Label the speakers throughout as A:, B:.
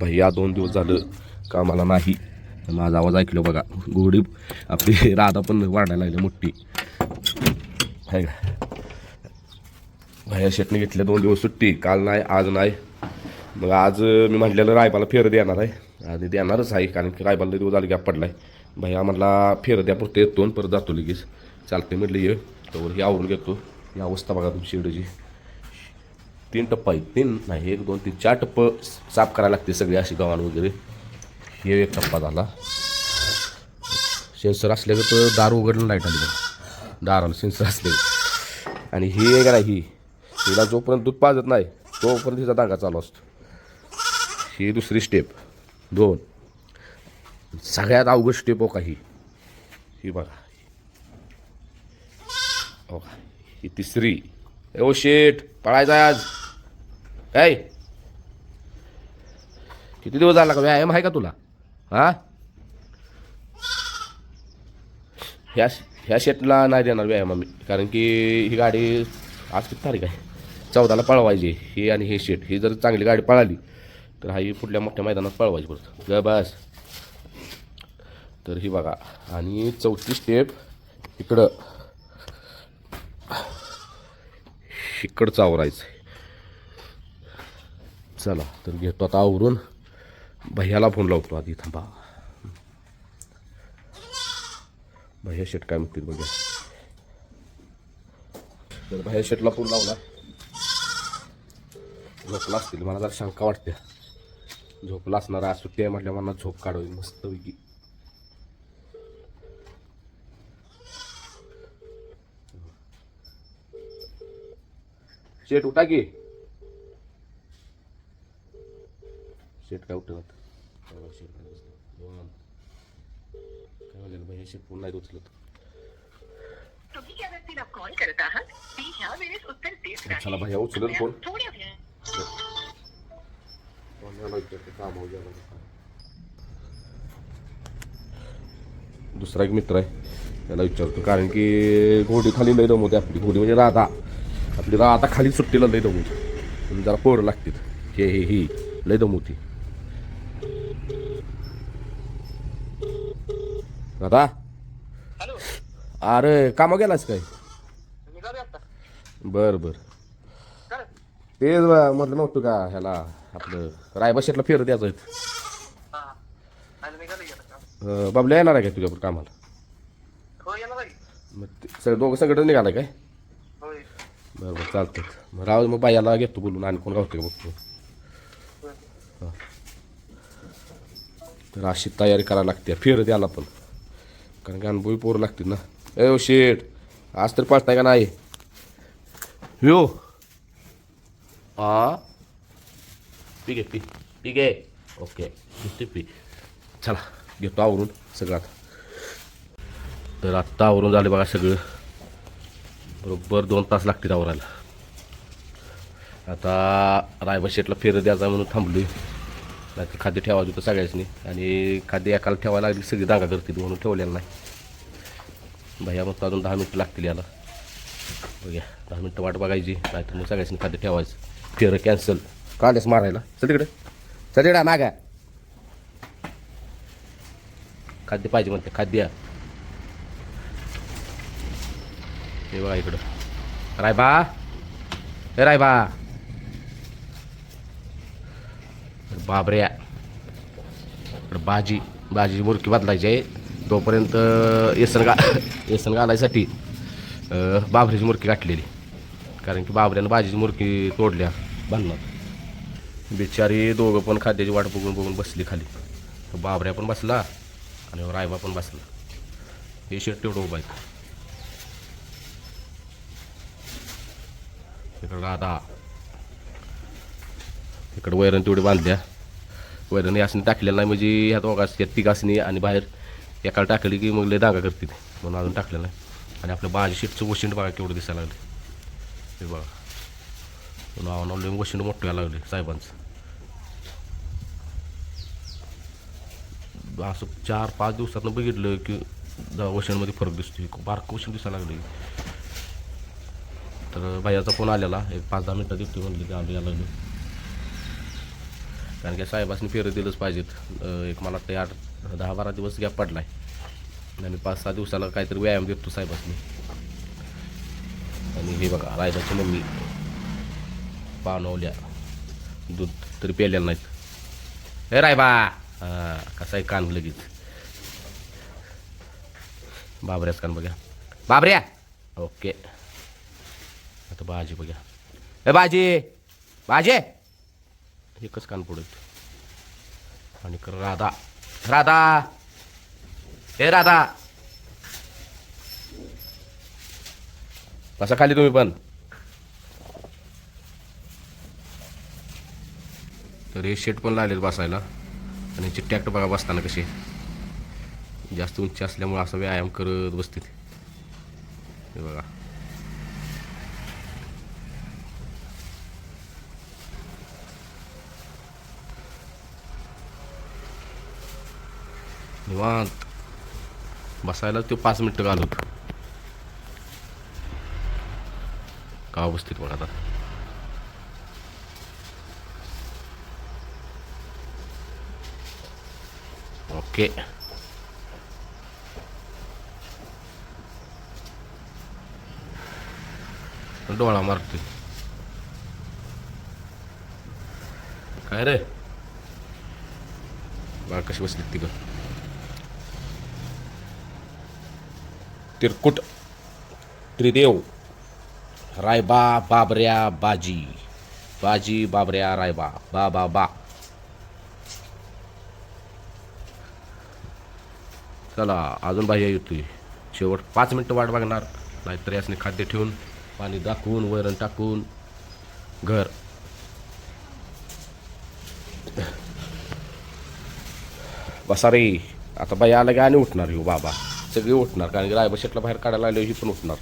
A: भैया दोन दिवस झालं कामाला नाही. माझा आवाज ऐकलो बघा. गोडी आपली राधा पण वाढायला लागली मोठी. आहे का? भैया शेटने घेतल्या दोन दिवस सुट्टी. काल नाही आज नाही. मग आज मी म्हटलेलं रायबाला फेर देणार आहे. आणि देणारच आहे कारण की रायबाला दिवस झाले गॅप पडलाय. भैया म्हटला फेर द्या पुरते येतो आणि परत जातो लगेच. चालते म्हटलं ये. तर हे आवरून घेतो. ही अवस्था बघा तुमची शेडची तीन टप्पा आहे तीन नाही एक दोन तीन चार टप्प साफ करायला लागते सगळी अशी गव्हाण वगैरे. हे एक टप्पा झाला. सेन्सर असले तर दार उघडलं लाइट आली दार दाराला सेन्सर असले. आणि ही एक नाही ही. हिला जोपर्यंत दूध पाजत नाही तोपर्यंत हिचा दांगा चालू असतो. ही दुसरी स्टेप दोन. सगळ्यात अवघड स्टेप हो का ही. ही बघा. हो का ही तिसरी. ओ शेट पळायचा आहे आज. काय किती दिवस झाला का व्यायाम आहे का तुला? हा? ह्या ह्या शेटला नाही देणार व्यायाम आम्ही कारण की ही गाडी आज किती तारीख आहे? चौदाला पळवायची ही आणि हे शेट ही जर चांगली गाडी पळाली तर हा ही पुढल्या मोठ्या मैदानात पळवायची परत ग बस. तर ही बघा आणि चौथी स्टेप इकडं. इकडं चावरायचं. आहे चला तर घेतो आता आवरून. भैयाला फोन लावतो आधी थांबा. भैया शेट काय म्हणतील बघा तर भैया शेटला फोन लावला झोपला असतील मला जरा शंका वाटते. झोपला असणार आज सुट्टी आहे म्हटल्या मला झोप काढवी मस्त पैकी. शेट उठा की. शेट काय उठत शेट काय बसलं. निवांत. काय म्हणलं भैया शेट फोन नाही उचलत?
B: तुम्ही ज्या व्यक्तीला कॉल करत आहात. ती ह्या वेळेस उत्तर देत नाही.
A: चला भैया उचलत फोन
B: थोड्या वेळ.
A: दुसरा एक मित्र आहे. त्याला विचारतो कारण की घोडी खाली लय दमवते आपली घोडी म्हणजे राधा. आपली राधा खाली सुट्टीला लय दमवते जरा पोरं लागतील. हे हे ही लय दमवती
C: हॅलो.
A: अरे कामा गेलास काय? बर बर.
C: काय?
A: तेच बा- म्हटलं नव्हतं का ह्याला आपलं रायबाशेटला फेर द्यायचं.
C: हा.
A: बाबल्या येणार आहे का तुझ्यावर कामाला?
C: हो
A: मग ते सगळं दोघं सगळं निघालं काय? बरं बरं चालतं मग राहू दे, मग बायाला घेतो बोलून. आणि कोण गावतो का बघतो. तर अशी तयारी करायला लागते. फेर द्यायला पण. कारण की अनुभवी पोरं लागतील ना. ए शेठ शेट आज तर पाचताय का नाही? हो आ? ठीक आहे पी. ठीक आहे ओके. घेते पी. चला घेतो आवरून सगळं आता. तर आत्ता आवरून झाले बघा सगळं. बरोबर दोन तास लागतील आवरायला. आता रायबा शेटला फेरं द्यायचा म्हणून थांबलोय. नाहीतर खाद्य ठेवायचं होतं सगळ्याचनी आणि खाद्य एकाला ठेवायला लागली सगळी दागा करतील म्हणून ठेवलेलं नाही. भैया मग अजून दहा मिनटं लागतील याला. बघ्या दहा मिनटं वाट बघायची नाहीतर मग सगळ्याचनी खाद्य ठेवायचं. फेर कॅन्सल काढलेस मारायला. चल तिकडे. चल तिकडे मागा. खाद्य पाहिजे म्हणते खाद्य. हे बघा इकडं. रायबा. ए रायबा. बाबऱ्या. इकडं बाजी मुरकी बदलायची आहे. तोपर्यंत येसन गा येसन घालायसाठी अं, बाबरीची मुरकी गाठलेली. कारण की बाबऱ्यानं बाजीची मुरकी तोडल्या बांधणार बिचारी दोघं पण खाद्याची वाट बघून बघून बसली खाली. बाबऱ्या पण बसला आणि रायबा पण बसला. हे शेट तेवढं उभा आहे इकडं आता इकडं वैरण तेवढी बांधल्या. वैरण यासनी टाकलेलं नाही म्हणजे ह्या दोघास या तिघासनी आणि बाहेर एकाला टाकली की मग लय दागा करते ते. म्हणून अजून टाकलेलं नाही. आणि आपलं बाजी शीटचं वशिंड बघा केवढं दिसायला लागले. हे बघा. नाव नाव लय वशिंड मोठं यायला लागले साहेबांचं. असं चार पाच दिवसातनं बघितलं की वशनमध्ये फरक दिसतो बारकं वशन दिसायला लागले तर भैयाचा फोन आलेला. एक पाच दहा मिनटं देतो म्हणले की आम्ही यायला लागलो. कारण की साहेबासनी फेरं दिलंच पाहिजेत. एक मला वाटतं आठ दहा बारा दिवस गॅप पडला आहे आणि पाच सहा दिवसाला काहीतरी व्यायाम देतो साहेबासनी. आणि हे बघा रायबाची मम्मी. पानवल्या दूध तरी प्यायलेलं नाहीत. हे रायबा! हां कसं आहे कान लगेच? बाबऱ्याच कान बघा बाबऱ्या! ओके. आता बाजी बघा ए बाजी! बाजे! एकच कान पुढे आणि राधा. राधा! हे राधा! बसा खाली तुम्ही पण. तर हे शेट पण लागलेत बसायला. आणि ह्याची टॅक्ट बघा बसताना कसे जास्त उंची असल्यामुळे असा व्यायाम करत बसतील. हे बघा. निवांत. बसायला तो पाच मिनटं घालवत. का बसतील पण आता. ओके. डोळा मारते काय रे? बा कशी बसली ती तिरकुट त्रिदेव. रायबा बाबऱ्या बाजी. बाजी बाबऱ्या रायबा. बा बा बा. चला अजून बाह्य येतोय शेवट पाच मिनटं वाट बघणार. नाहीतर यासने खाद्य ठेवून पाणी दाखवून वैरण टाकून घर. बसा रे. आता बाई आला की आणि उठणार येऊ बाबा. सगळी उठणार कारण की रायबशेटला बाहेर काढायला आलो ही पण उठणार.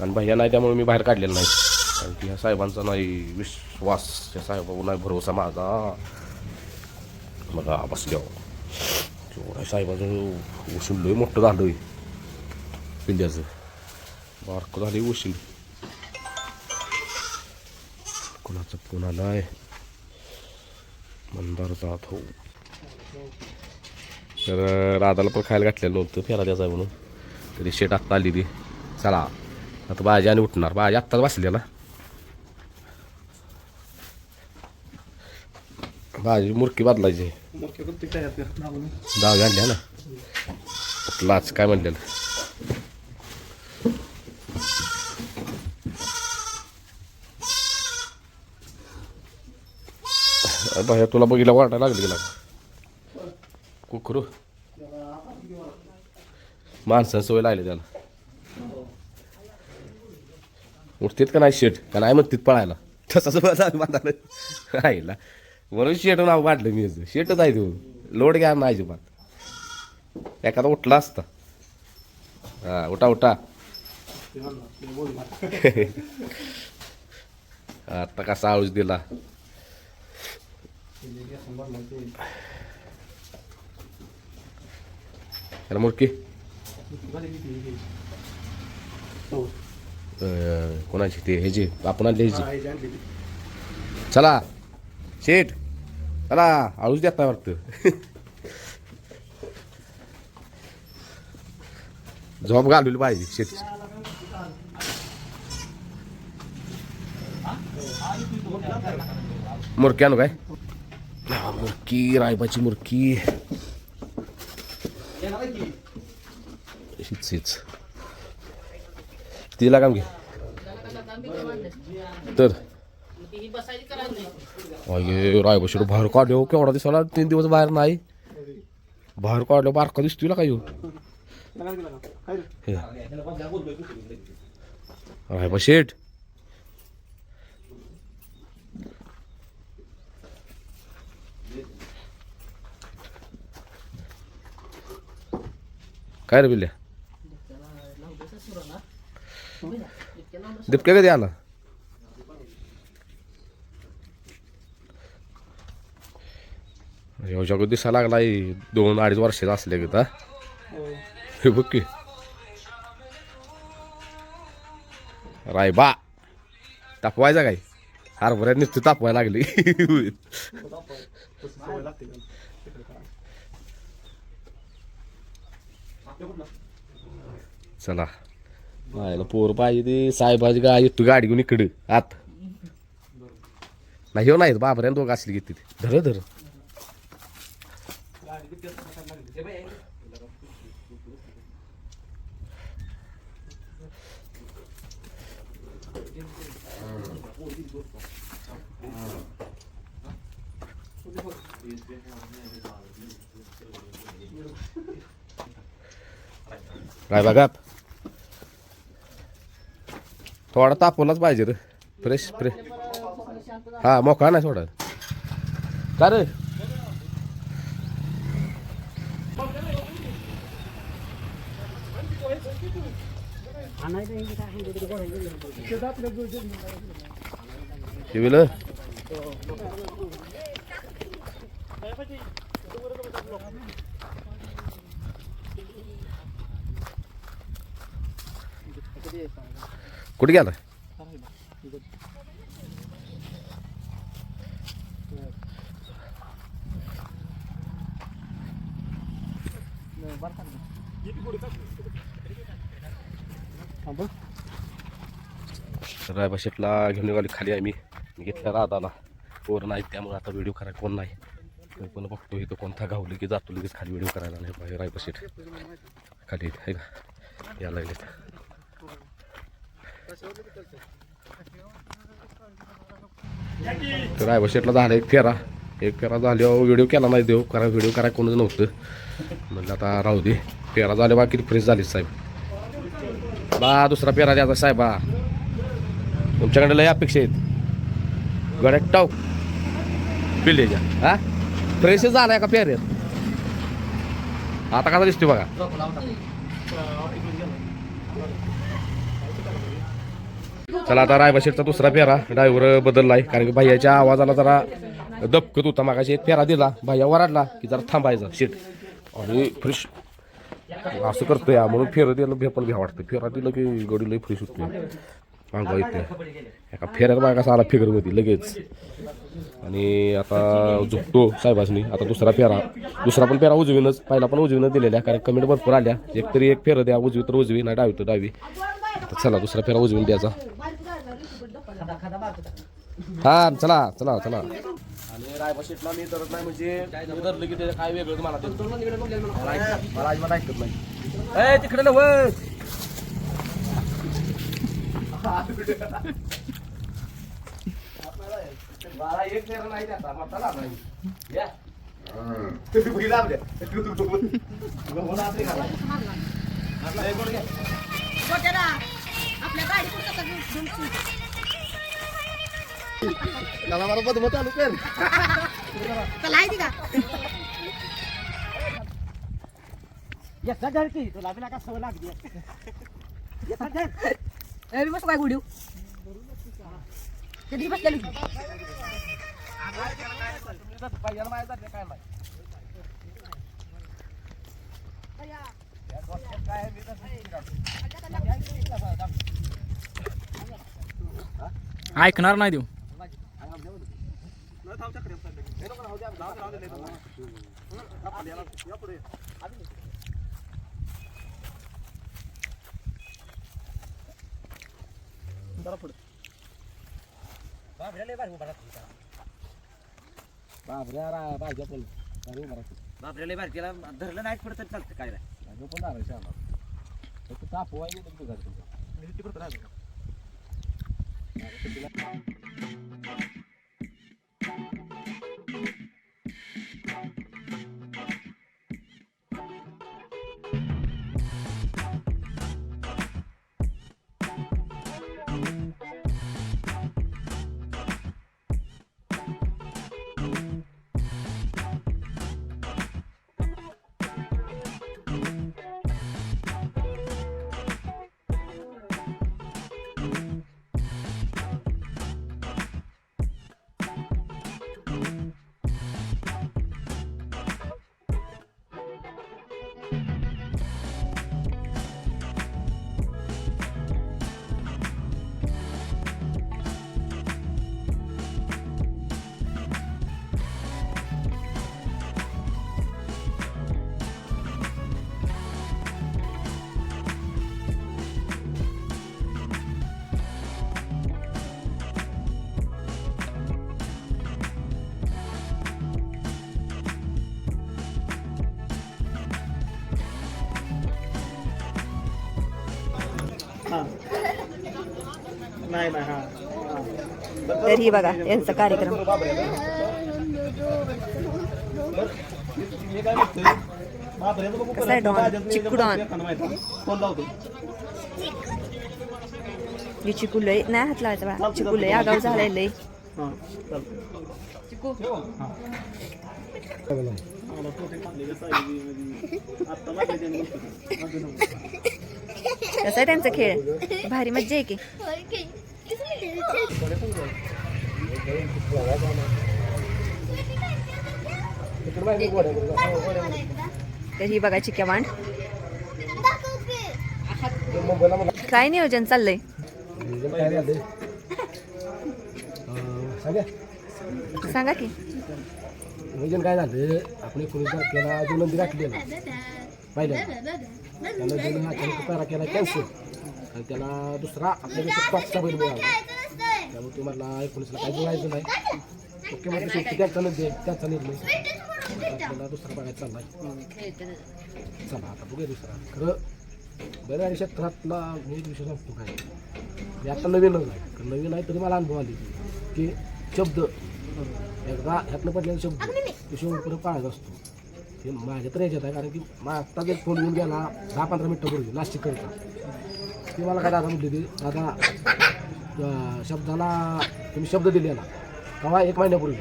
A: आणि भैया नाही त्यामुळे मी बाहेर काढलेलं नाही. कारण की ह्या साहेबांचा नाही विश्वास या साहेबावर नाही भरोसा माझा. मला बसल्या एवढ्या साहेबाचं उशील लय मोठं झालं पिंड्याचं. बारकं झालं उशील कोणाचा फोन आलाय? मंदार जात हो. तर राधाला पण खायला घातलेलं नव्हतं फेरा द्यायचा म्हणून. तरी शेट आत्ता आली ती. चला. आता भाजी आणि उठणार. भाजी आत्ताच बसलेला. भाजी मुरकी बदलायची. डाव आणल्या ना. कुठलाच काय म्हणलेलं? तुला बघितला वाटायला लागली गेला कुकरू. माणसा सवय लागली त्याला. उठतेत का नाही शेट? का नाही म्हणतात पळायला? तसंच बांधायला राहिला म्हणून शेट नाव वाढलं मी शेटच आहे देऊ लोड घ्या ना अजिबात. एखादा उठला असता. हा उठा उठा. आता कसा आळूच दिला. त्याला मुरकी कोणाची ते ह्याची आपण आणली ह्याची चला शेट चला आळूच देत नाही वाटतं झोप घालवली पाहिजे शेट मुरकी आणू काय हा, मुरकी रायबाची मुरकी हीच हीच तिला काम घे. तर. अये रायबशीर बाहेर काढलो केवढा दिसाला तीन दिवस बाहेर नाही. बाहेर काढलो बारका दिसतो तुला येऊ हो. रायबा शेठ काय रे बिल्ल्या? दीपक्या कधी आला अगोदर दिसा लागलाय दोन अडीच वर्षाचा असले का हे बघ की रायबा तापवायचा काय हरभऱ्यात नुसती तापवायला लागली चला मायला पोर पाहिजे ते साहेबाची गाय येतो गाडी घेऊन इकडे आत नाही हो नाही बाबऱ्यानं दोघं असली घेते धर धर काय बघा थोडा तापवलाच पाहिजे रे. फ्रेश फ्रेश हा मोकळा नाही थोडा का रे? शिविल कुठे गेला? रायबा शेटला घेऊन निघाली खाली आम्ही. घेतल्या राधाला कोण नाही त्यामुळे आता व्हिडिओ करायला कोण नाही. पण बघतो इथं कोणता गावली की जातो लगेच खाली व्हिडिओ करायला. नाही पाहिजे रायबा शेट खाली आहे का? यायला लागले तर रायबा शेटला झाला एक फेरा. एक फेरा झाल्यावर व्हिडिओ केला नाही देऊ कारण व्हिडिओ करायला कोणच नव्हतं. म्हणलं आता राहू दे. फेरा झाले बा किती फ्रेश झाली साहेब. बा दुसरा पेरा द्यायचा साहेब. बा तुमच्याकडे लय अपेक्षा आहेत. गड्यात टाव. पिल्लेच्या हा? फ्रेश झाला का पेऱ्यात आता कसा दिसतो बघा. चला आता रायबाशीरचा दुसरा फेरा. ड्रायव्हर बदललाय. कारण की भैयाच्या आवाजाला जरा दबकत होता. मागाशी एक फेरा दिला. भैया वराडला की जरा थांबायचा. शेट आणि फ्रेश असं करतोय. म्हणून फेरं दिलं. भे पण भ्या वाटतं. फेरा दिलं की गडी लई फ्रेश होतो अंगा येते एका फेऱ्यात बघा कसा आला फिगरमध्ये लगेच. आणि आता झुकतो साहेबासनी आता दुसरा फेरा. दुसरा पण फेरा उजवीनच पहिला पण उजवीनच दिलेला आहे कारण कमेंट भरपूर आल्या. एक तरी एक फेरं द्या उजवी तर उजवी नाही डावी तर डावी. आता चला दुसरा फेरा उजवीन द्यायचा. हा चला चला चला. आणि रायबा शेटला मी करत नाही म्हणजे मी धरलं? की त्याचं काय वेगळं मला ते. मला अजिबात ऐकत नाही. तिकडे नव मला एक फेरा नाही त्याचा मसाला नाही या तुम्ही लाभ द्या बोला आपली घाला. आपला एक गोड घ्या.
D: आपल्या गाडी कुठं घेऊन
A: त्याला मला बदमत
D: मी बसू काय गुडीव? कधी बसलेली.
E: ऐकणार नाही देऊ.
A: बाबऱ्या रा- भाज्या पण गाडी उभा राहतो.
F: बारकीला धरलं नाही पडत तरी चालतं काय नाही
A: गाडी पण राहायची आम्हाला. फक्त तापवाय नाही तर तुझा तुझा.
C: नाही हा.
E: तर ही बघा यांचा कार्यक्रम. कसं आहे डॉन? चिक्कू डॉन.
C: फोन लावतो
E: ही चिकू लय नाही हात लावायचा बा. चिकू लय आगाव झालाय लय.
C: हा
E: कसं आहे त्यांचा खेळ? भारी मज्जा आहे की. तर ही बघा चिक्या मांड काय नियोजन चाललंय? सांगा की.
G: नियोजन काय झालं आपण एकोणीस तारखेला जो नंदी राखली ना. पाहिलं? त्या नंदीने अचानक केला कॅन्सल. आणि त्याला दुसरा आपल्यापेक्षा पाचचा बैल मिळाला. त्यामुळे तुम्हाला एकोणीसला काही बोलायचं नाही. ओके म्हणजे शेवटी त्यांचा आहे त्यांचा निर्णय आपल्याला दुसरा बघायचा चाललाय. चला आता बघूया दुसरा. खरं बऱ्या क्षेत्रातला मी एक विषय सांगतो काय? मी आता नवीन आहे कारण नवीन आहे तरी मला अनुभव आले की शब्द एकदा ह्यातनं पडलेला शब्द तो शेवटपर्यंत पाळायचा असतो. हे माझ्या तर याच्यात आहे कारण की मग आत्ताच एक फोन येऊन गेला दहा पंधरा मिनटापूर्वी नाशिककरता ती मला काय दादा म्हटली ती दादा शब्दाला तुम्ही शब्द दिलेला. केव्हा एक महिन्यापूर्वी.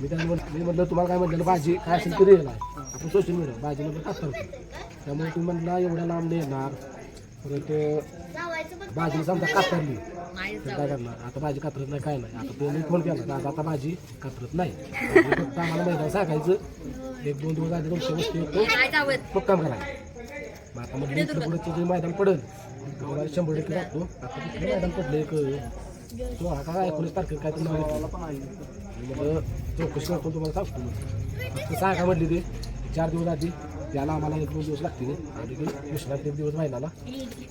G: मी त्यांना म्हण मी म्हटलं तुम्हाला काय म्हटलं भाजी काय असेल तरी येणार आपण सोशल मीडिया भाजी नंबर टाकता. त्यामुळे तुम्ही म्हटलं एवढ्या लांब नाही येणार. परत भाजी समजा कातरली. तर काय करणार? आता भाजी कातरत नाही काय नाही. आता तुम्ही फोन केला. दादा आता भाजी कातरत नाही. फक्त आम्हाला मैदान सांगायचं एक दोन दिवस आधी तुमच्या वस्तू येतो मुक्काम करायचं मग आता मग पुढे जे मैदान पडेल आम्हाला शंभर टक्के लागतो मॅडम तिकडे मैदान पडलं एक सोळा एकोणीस तारखेला काय तुम्ही मग चौकशी करतो तुम्हाला सांगतो मग. काय सांगा म्हटली ते चार दिवस आधी त्याला आम्हाला एक दोन दिवस लागतील. आणि ते एक दिवस महिन्याला.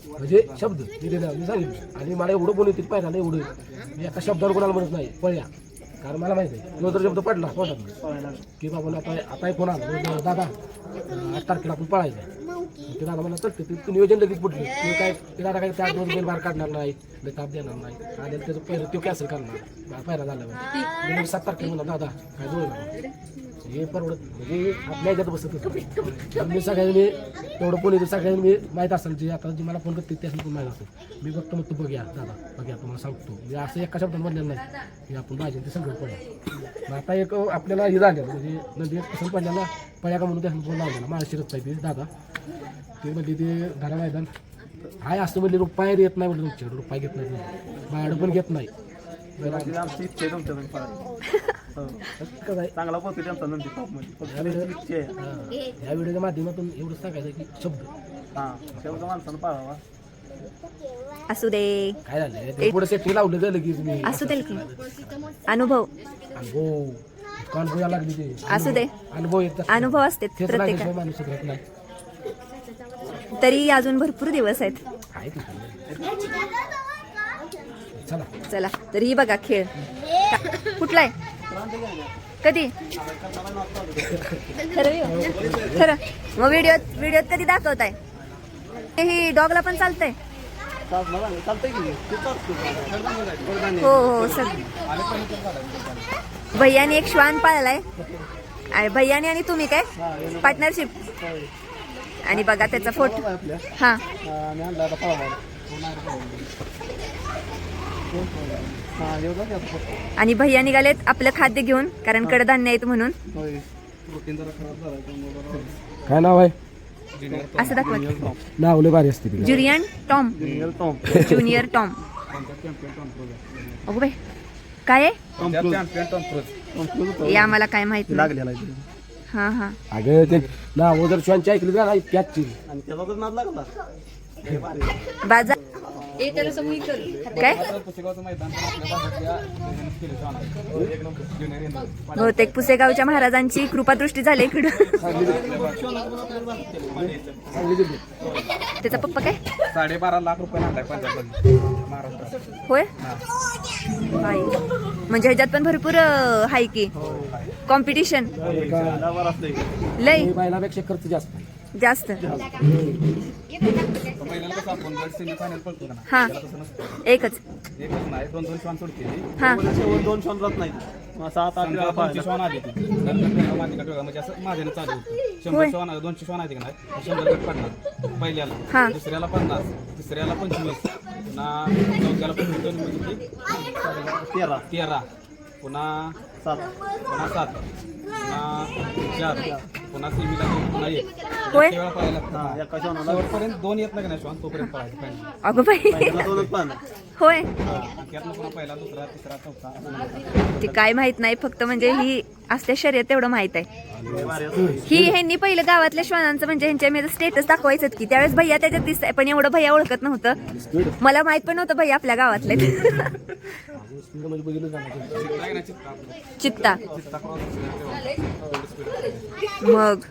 G: म्हणजे शब्द मी सांगितलं. आणि मला एवढं बोलू येतील पाहिजे एवढं. मी एका शब्दावर कोणाला म्हणत नाही पळ्या. कारण मला माहिती आहे तो जर शब्द पडला तोंडात की बाबा आता आता फोन आला दादा आठ तारखेला आपण पळायचं ते दादा मला चलते ते ते नियोजन लगेच पडलं ते काय ते दादा काय दिवस बेल बाहेर काढणार नाही लय ताप देणार नाही. आणि त्याचं पहिलं तो कॅन्सल करणार. पहिला झाल्यावर. मी सात तारखेला म्हणा दादा काय जोड हे परवडत म्हणजे आपल्या ह्याच्यात बसत होतं. मी सगळ्यांनी तेवढं फोन येतो सगळ्यांनी मी माहीत असेल जे आता जे मला फोन करते त्यासाठी पण माहीत असेल. मी बघतो मग तू बघ्या दादा बघूया तुम्हाला सांगतो. मी असं एका शब्दात म्हणलेलं नाही. की आपण भाजी ते सगळं पडलं. मग आता एक आपल्याला हे झालं म्हणजे नदी पसंत पडल्याला पळ्या का म्हणून त्यानं फोन लावलेला माझ्या शिरत पाहिजे दादा. ते म्हणजे ते धरा मैदान. हाय असं म्हणजे रुपये येत नाही म्हणजे तुमच्याकडे रुपये घेत नाही. बाहेर पण घेत नाही.
C: आमची इच्छा आहे तुमच्याकडे पळायची. हो. चांगला पोहोचतो त्यांचा नंदी टॉपमध्ये. फक्त त्यांची इच्छा आहे.
G: हा. या व्हिडिओच्या माध्यमातून एवढं सांगायचं की शब्द.
C: हा. शेवटचा माणसानं पाळावा.
E: असू दे.
G: काय झालं ते पुढे सेटिंग लावलं गेलं की तुम्ही
E: असू दे की अनुभव.
G: लागली ते.
E: असू दे.
G: अनुभव येतात
E: अनुभव असते प्रत्येका तरी अजून भरपूर दिवस आहेत.
G: चला.
E: चला तर ही बघा खेळ. कुठला आहे? कधी? खरं हो. खरं. मग व्हिडिओत व्हिडिओत कधी दाखवताय. ही डॉगला पण चालतंय.
C: हो
E: हो, हो सर भैयाने एक श्वान पाळलाय. आणि भैयाने आणि तुम्ही काय? पार्टनरशिप आणि बघा त्याचा फोटो हा
C: मी आणला आता पाळावा हा एवढं की आता फक्त.
E: आणि भैया निघालेत आपलं खाद्य घेऊन कारण कडधान्य आहेत म्हणून.
G: काय नाव आहे?
E: असं दाखवा. की.
G: नाव लय भारी असते
E: Julian Tom.
C: Junior Tom.
E: Junior Tom. अगो बाई काय आहे. हे आम्हाला काय माहीत
C: लागलेला.
E: हा हा.
G: अगं ते नाव जर शिवांची ऐकली ना त्याची.
C: आणि त्याचा तर नाद लागला. लय भारी.
E: बाजा काय? बहुतेक पुसेगावच्या महाराजांची कृपादृष्टी झाली इकडं. त्याचा पप्पा काय?
C: साडेबारा लाख रुपये
E: होय? बाई. म्हणजे ह्याच्यात पण भरपूर हाय की. कॉम्पिटिशन लय.
G: बैलापेक्षा खर्च जास्त.
E: जास्त. हा. एकच.
C: एकच नाही दोन दोन श्वान सोडते
E: हा.
C: दोन श्वान जात नाही सात आठ वेळा दोनशे श्वान आले ती म्हणजे असं माझ्याने चालू होतं.
E: होय.
C: शंभर श्वान दोनशे श्वान का नाही? शंभर गट
E: हा.
C: पहिल्याला. दुसऱ्याला पन्नास. तिसऱ्याला पंचवीस. पुन्हा चौथ्याला पंचवीस. म्हणजे? तेरा. तेरा. पुन्हा सात. पुन्हा सात. पुन्हा चार. पुन्हा सेमीला दोन पुन्हा एक
E: होय.
C: इतके वेळा पळायला लागतं. शेवटपर्यंत दोन येत नाही का नाही श्वान? तोपर्यंत पळायचं पहिला.
E: अगं बाई. होय.
C: त्यातनं पुन्हा पहिला दुसरा तिसरा चौथा
E: ते काय माहीत नाही फक्त म्हणजे ही असल्या शर्यत तेवढं माहीत आहे. ही ह्यांनी पहिलं गावातल्या श्वानांचं म्हणजे ह्यांच्या मी स्टेटस दाखवायचं की त्यावेळेस भैया त्याच्यात दिसतंय पण एवढं भैया ओळखत नव्हतं. मला माहीत पण नव्हतं भैया आपल्या गावातले
C: चित्ता.
E: मग.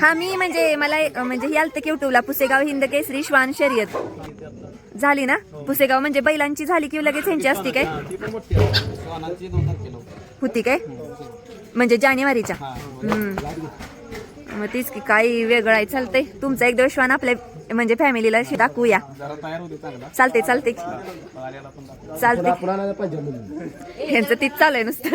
C: हा,
E: मी म्हणजे मला म्हणजे ही आलतं केवटूला पुसेगाव हिंद केसरी श्वान शर्यत. झाली ना? पुसेगाव म्हणजे बैलांची झाली की लगेच ह्यांची असती काय?
C: होती.
E: काय? म्हणजे जानेवारीच्या?
C: हा.
E: हम्म. मग तीच की काही वेगळं आहे चालतंय. तुमचा एक दिवस श्वान आपल्या म्हणजे फॅमिलीला दाखवूया.
C: जरा तयार होते चांगला.
E: चालते चालते. चालते ह्यांचं तीच चालू आहे नुसतं.